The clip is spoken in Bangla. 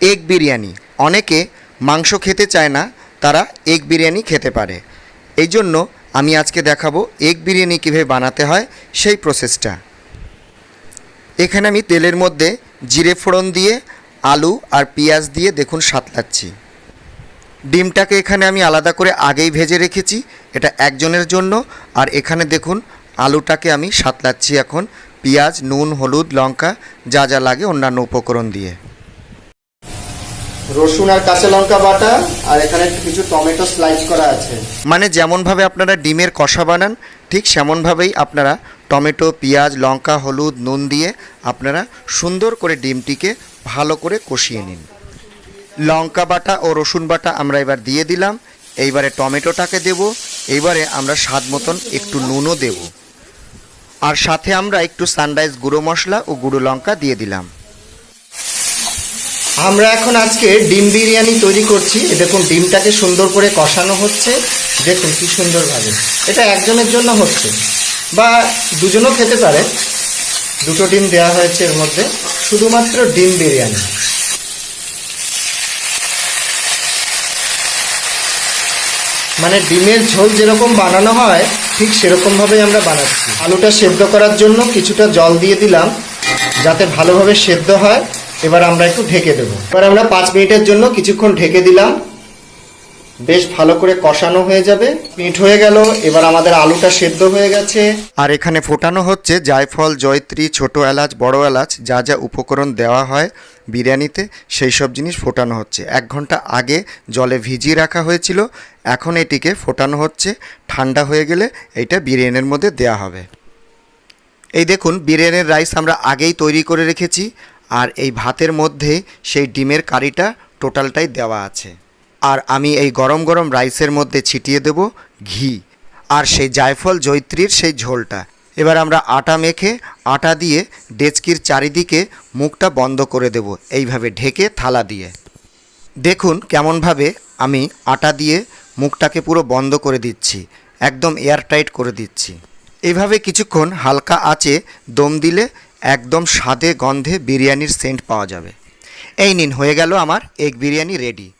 এগ বিরিয়ানি। অনেকে মাংস খেতে চায় না, তারা এগ বিরিয়ানি খেতে পারে। এই জন্য আমি আজকে দেখাবো এগ বিরিয়ানি কীভাবে বানাতে হয়, সেই প্রসেসটা এখানে আমি তেলের মধ্যে জিরে ফোড়ন দিয়ে, আলু আর পেঁয়াজ দিয়ে দেখুন সাতলাচ্ছি। ডিমটাকে এখানে আমি আলাদা করে আগেই ভেজে রেখেছি, এটা একজনের জন্য। আর এখানে দেখুন, আলুটাকে আমি সাতলাচ্ছি এখন। পেঁয়াজ, নুন, হলুদ, লঙ্কা, যা যা লাগে অন্যান্য উপকরণ দিয়ে। রসুন আর কাঁচা লঙ্কা বাটা, আর এখানে কিছু টমেটো স্লাইস করা আছে। মানে যেমনভাবে আপনারা ডিমের কষা বানান, ঠিক সেমনভাবেই আপনারা টমেটো, পেঁয়াজ, লঙ্কা, হলুদ, নুন দিয়ে আপনারা সুন্দর করে ডিমটিকে ভালো করে কষিয়ে নিন। লঙ্কা বাটা ও রসুন বাটা আমরা এবার দিয়ে দিলাম। এইবারে টমেটোটাকে দেব। এইবারে আমরা স্বাদ মতন একটু নুনও দেব। আর সাথে আমরা একটু সানরাইজ গুঁড়ো মশলা ও গুঁড়ো লঙ্কা দিয়ে দিলাম। আমরা এখন আজকে ডিম বিরিয়ানি তৈরি করছি। দেখুন, ডিমটাকে সুন্দর করে কষানো হচ্ছে। দেখুন কি সুন্দরভাবে। এটা একজনের জন্য হচ্ছে। বা দুজনও খেতে পারে। দুটো ডিম দেওয়া হয়েছে এর মধ্যে। শুধুমাত্র ডিম বিরিয়ানি। মানে ডিমের ঝোল যেরকম বানানো হয়, ঠিক সেরকমভাবেই আমরা বানাচ্ছি। আলুটা সেদ্ধ করার জন্য কিছুটা জল দিয়ে দিলাম, যাতে ভালোভাবে সেদ্ধ হয়। এবার আমরা একটু ঢেকে দেবো। এবার আমরা পাঁচ মিনিটের জন্য কিছুক্ষণ ঢেকে দিলাম। বেশ ভালো করে কষানো হয়ে যাবে। মিনিট হয়ে গেল। এবার আমাদের আলুটা সেদ্ধ হয়ে গেছে। আর এখানে ফোটানো হচ্ছে জায়ফল, জয়ত্রী, ছোট এলাচ, বড় এলাচ, যা যা উপকরণ দেওয়া হয় বিরিয়ানিতে, সেই সব জিনিস ফোটানো হচ্ছে। এক ঘণ্টা আগে জলে ভিজিয়ে রাখা হয়েছিল। এখন এটিকে ফোটানো হচ্ছে। ঠান্ডা হয়ে গেলে এইটা বিরিয়ানির মধ্যে দেওয়া হবে। এই দেখুন, বিরিয়ানির রাইস আমরা আগেই তৈরি করে রেখেছি। আর এই ভাতের মধ্যে সেই ডিমের কারিটা টোটালটাই দেওয়া আছে। আর আমি এই গরম গরম রাইসের মধ্যে ছিটিয়ে দেব ঘি। আর সেই জায়ফল জৈত্রীর সেই ঝোলটা। এবার আমরা আটা মেখে আটা দিয়ে ডেচকির চারিদিকে মুখটা বন্ধ করে দেব এইভাবে ঢেকে থালা দিয়ে। দেখুন কেমনভাবে আমি আটা দিয়ে মুখটাকে পুরো বন্ধ করে দিচ্ছি, একদম এয়ারটাইট করে দিচ্ছি। এইভাবে কিছুক্ষণ হালকা আঁচে দম দিলে একদম স্বাদে গন্ধে বিরিয়ানির সেন্ট পাওয়া যাবে। এই নিন, হয়ে গেল আমার এগ বিরিয়ানি রেডি।